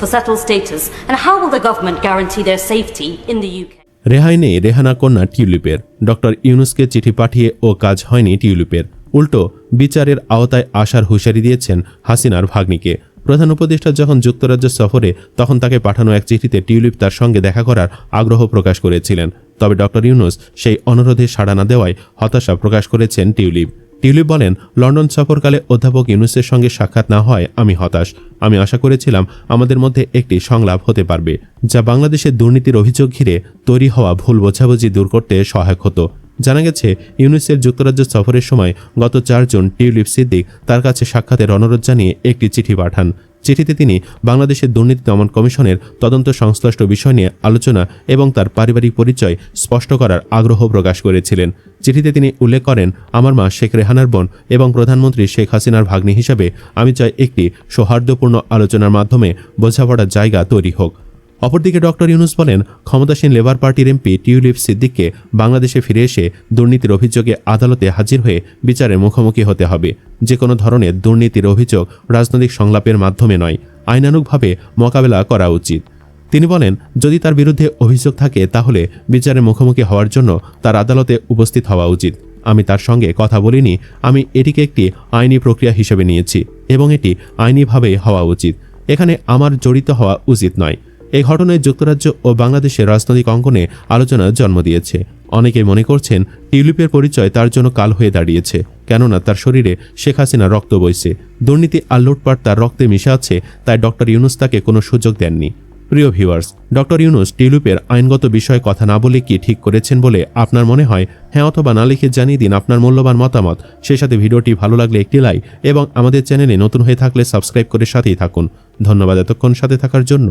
for settled status, and how will the government guarantee their safety in the UK? রেহাই নেই রেহানা কন্যা টিউলিপের doctor ইউনুসকে চিঠি পাঠিয়ে ও কাজ হয়নি টিউলিপের। উল্টো বিচারের আওতায় আসার হুঁশিয়ারি দিয়েছেন হাসিনার ভাগ্নিকে। প্রধান উপদেষ্টা যখন যুক্তরাজ্য সফরে তখন তাকে পাঠানো এক চিঠিতে টিউলিপ তার সঙ্গে দেখা করার আগ্রহ প্রকাশ করেছিলেন। তবে ডক্টর ইউনুস সেই অনুরোধে সাড়া না দেওয়ায় হতাশা প্রকাশ করেছেন টিউলিপ। টিউলিপ বলেন, লন্ডন সফরকালে অধ্যাপক ইউনুসের সঙ্গে সাক্ষাৎ না হয় আমি হতাশ। আমি আশা করেছিলাম আমাদের মধ্যে একটি সংলাপ হতে পারবে, যা বাংলাদেশের দুর্নীতির অভিযোগ ঘিরে তৈরি হওয়া ভুল বোঝাবুঝি দূর করতে সহায়ক হতো। জানা গেছে, ইউনুসের যুক্তরাজ্য সফরের সময় গত চারজন টিউলিপ সিদ্দিক তার কাছে সাক্ষাতের অনুরোধ জানিয়ে একটি চিঠি পাঠান। চিঠিতে তিনি বাংলাদেশের দুর্নীতি দমন কমিশনের তদন্ত সংশ্লিষ্ট বিষয় নিয়ে আলোচনা এবং তার পারিবারিক পরিচয় স্পষ্ট করার আগ্রহ প্রকাশ করেছিলেন। চিঠিতে তিনি উল্লেখ করেন, আমার মা শেখ রেহানার বোন এবং প্রধানমন্ত্রী শেখ হাসিনার ভাগ্নি হিসাবে আমি চাই একটি সৌহার্দ্যপূর্ণ আলোচনার মাধ্যমে বোঝাপড়ার জায়গা তৈরি হোক। অপরদিকে ডক্টর ইউনুস বলেন, ক্ষমতাসীন লেবার পার্টির এমপি টিউলিপ সিদ্দিককে বাংলাদেশে ফিরে এসে দুর্নীতির অভিযোগে আদালতে হাজির হয়ে বিচারের মুখোমুখি হতে হবে। যে কোনো ধরনের দুর্নীতির অভিযোগ রাজনৈতিক সংলাপের মাধ্যমে নয়, আইনানুগভাবে মোকাবেলা করা উচিত। তিনি বলেন, যদি তার বিরুদ্ধে অভিযোগ থাকে, তাহলে বিচারের মুখোমুখি হওয়ার জন্য তার আদালতে উপস্থিত হওয়া উচিত। আমি তার সঙ্গে কথা বলিনি, আমি এটিকে একটি আইনি প্রক্রিয়া হিসেবে নিয়েছি এবং এটি আইনিভাবে হওয়া উচিত। এখানে আমার জড়িত হওয়া উচিত নয়। এই ঘটনায় যুক্তরাজ্য ও বাংলাদেশের রাজনৈতিক অঙ্গনে আলোচনার জন্ম দিয়েছে। অনেকে মনে করছেন টিউলিপের পরিচয় তার জন্য কাল হয়ে দাঁড়িয়েছে, কেননা তার শরীরে শেখ হাসিনা রক্ত বইছে। দুর্নীতি আর লুটপাট তার রক্তে মিশে আছে, তাই ডক্টর ইউনুস তাকে কোনো সুযোগ দেননি। প্রিয় ভিউয়ার্স, ডক্টর ইউনুস টিউলিপের আইনগত বিষয়ে কথা না বলে কি ঠিক করেছেন বলে আপনার মনে হয়? হ্যাঁ অথবা না লিখে জানিয়ে দিন আপনার মূল্যবান মতামত। সেই সাথে ভিডিওটি ভালো লাগলে একটি লাইক এবং আমাদের চ্যানেলে নতুন হয়ে থাকলে সাবস্ক্রাইব করে সাথেই থাকুন। ধন্যবাদ এতক্ষণ সাথে থাকার জন্য।